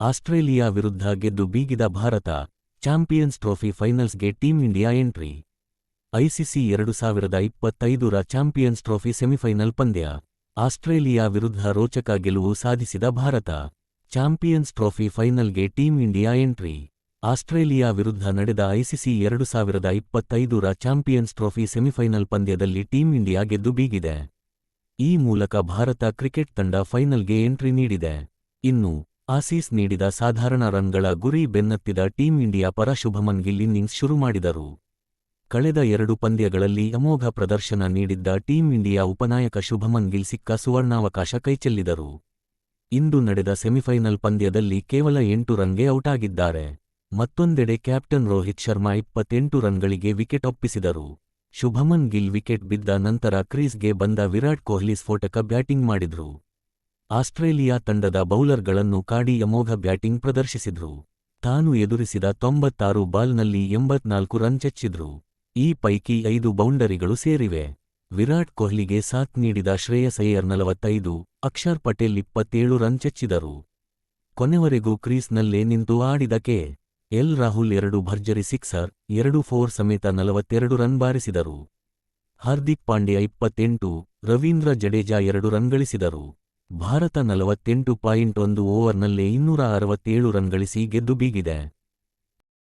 Australia ವಿರುದ್ಧ ಗೆದ್ದು ಬೀಗಿದ ಭಾರತ ಚಾಂಪಿಯನ್ಸ್ ಟ್ರೋಫಿ ಫೈನಲ್ಸ್ಗೆ ಟೀಂ ಇಂಡಿಯಾ ಎಂಟ್ರಿ. ಐಸಿಸಿ ಎರಡು ಸಾವಿರದ ಇಪ್ಪತ್ತೈದರ ಚಾಂಪಿಯನ್ಸ್ ಟ್ರೋಫಿ ಸೆಮಿಫೈನಲ್ ಪಂದ್ಯ. ಆಸ್ಟ್ರೇಲಿಯಾ ವಿರುದ್ಧ ರೋಚಕ ಗೆಲುವು ಸಾಧಿಸಿದ ಭಾರತ ಚಾಂಪಿಯನ್ಸ್ ಟ್ರೋಫಿ ಫೈನಲ್ಗೆ ಟೀಂ ಇಂಡಿಯಾ ಎಂಟ್ರಿ. ಆಸ್ಟ್ರೇಲಿಯಾ ವಿರುದ್ಧ ನಡೆದ ಐಸಿಸಿ ಎರಡು ಸಾವಿರದ ಇಪ್ಪತ್ತೈದರ ಚಾಂಪಿಯನ್ಸ್ ಟ್ರೋಫಿ ಸೆಮಿಫೈನಲ್ ಪಂದ್ಯದಲ್ಲಿ ಟೀಂ ಇಂಡಿಯಾ ಗೆದ್ದು ಬೀಗಿದೆ. ಈ ಮೂಲಕ ಭಾರತ ಕ್ರಿಕೆಟ್ ತಂಡ ಫೈನಲ್ಗೆ ಎಂಟ್ರಿ ನೀಡಿದೆ. ಇನ್ನು ಆಸೀಸ್ ನೀಡಿದ ಸಾಧಾರಣ ರನ್ಗಳ ಗುರಿ ಬೆನ್ನತ್ತಿದ ಟೀಂ ಇಂಡಿಯಾ ಪರ ಶುಭಮನ್ ಗಿಲ್ ಇನ್ನಿಂಗ್ಸ್ ಶುರು ಮಾಡಿದರು. ಕಳೆದ ಎರಡು ಪಂದ್ಯಗಳಲ್ಲಿ ಅಮೋಘ ಪ್ರದರ್ಶನ ನೀಡಿದ್ದ ಟೀಂ ಇಂಡಿಯಾ ಉಪನಾಯಕ ಶುಭಮನ್ ಗಿಲ್ ಸಿಕ್ಕ ಸುವರ್ಣಾವಕಾಶ ಕೈಚೆಲ್ಲಿದರು. ಇಂದು ನಡೆದ ಸೆಮಿಫೈನಲ್ ಪಂದ್ಯದಲ್ಲಿ ಕೇವಲ ಎಂಟು ರನ್ಗೆ ಔಟ್ ಆಗಿದ್ದಾರೆ ಮತ್ತೊಂದೆಡೆ ಕ್ಯಾಪ್ಟನ್ ರೋಹಿತ್ ಶರ್ಮಾ ಇಪ್ಪತ್ತೆಂಟು ರನ್ಗಳಿಗೆ ವಿಕೆಟ್ ಒಪ್ಪಿಸಿದರು. ಶುಭಮನ್ ಗಿಲ್ ವಿಕೆಟ್ ಬಿದ್ದ ನಂತರ ಕ್ರೀಸ್ಗೆ ಬಂದ ವಿರಾಟ್ ಕೊಹ್ಲಿ ಸ್ಫೋಟಕ ಬ್ಯಾಟಿಂಗ್ ಮಾಡಿದ್ರು. ಆಸ್ಟ್ರೇಲಿಯಾ ತಂಡದ ಬೌಲರ್ಗಳನ್ನು ಕಾಡಿ ಅಮೋಘ ಬ್ಯಾಟಿಂಗ್ ಪ್ರದರ್ಶಿಸಿದ್ರು. ತಾನು ಎದುರಿಸಿದ ತೊಂಬತ್ತಾರು ಬಾಲ್ನಲ್ಲಿ ಎಂಬತ್ನಾಲ್ಕು ರನ್ ಚೆಚ್ಚಿದ್ರು. ಈ ಪೈಕಿ ಐದು ಬೌಂಡರಿಗಳು ಸೇರಿವೆ. ವಿರಾಟ್ ಕೊಹ್ಲಿಗೆ ಸಾಥ್ ನೀಡಿದ ಶ್ರೇಯಸ್ ಅಯ್ಯರ್ ನಲವತ್ತೈದು, ಅಕ್ಷರ್ ಪಟೇಲ್ ಇಪ್ಪತ್ತೇಳು ರನ್ ಚೆಚ್ಚಿದರು. ಕೊನೆವರೆಗೂ ಕ್ರೀಸ್ನಲ್ಲೇ ನಿಂತು ಆಡಿದ ಕೆ. ಎಲ್ ರಾಹುಲ್ ಎರಡು ಭರ್ಜರಿ ಸಿಕ್ಸರ್, ಎರಡು ಫೋರ್ ಸಮೇತ ನಲವತ್ತೆರಡು ರನ್ ಬಾರಿಸಿದರು. ಹಾರ್ದಿಕ್ ಪಾಂಡ್ಯ ಇಪ್ಪತ್ತೆಂಟು, ರವೀಂದ್ರ ಜಡೇಜಾ ಎರಡು ರನ್ ಗಳಿಸಿದರು. ಭಾರತ ನಲವತ್ತೆಂಟು ಪಾಯಿಂಟ್ ಒಂದು ಓವರ್ನಲ್ಲೇ ಇನ್ನೂರ ಅರವತ್ತೇಳು ರನ್ ಗಳಿಸಿ ಗೆದ್ದು ಬೀಗಿದೆ.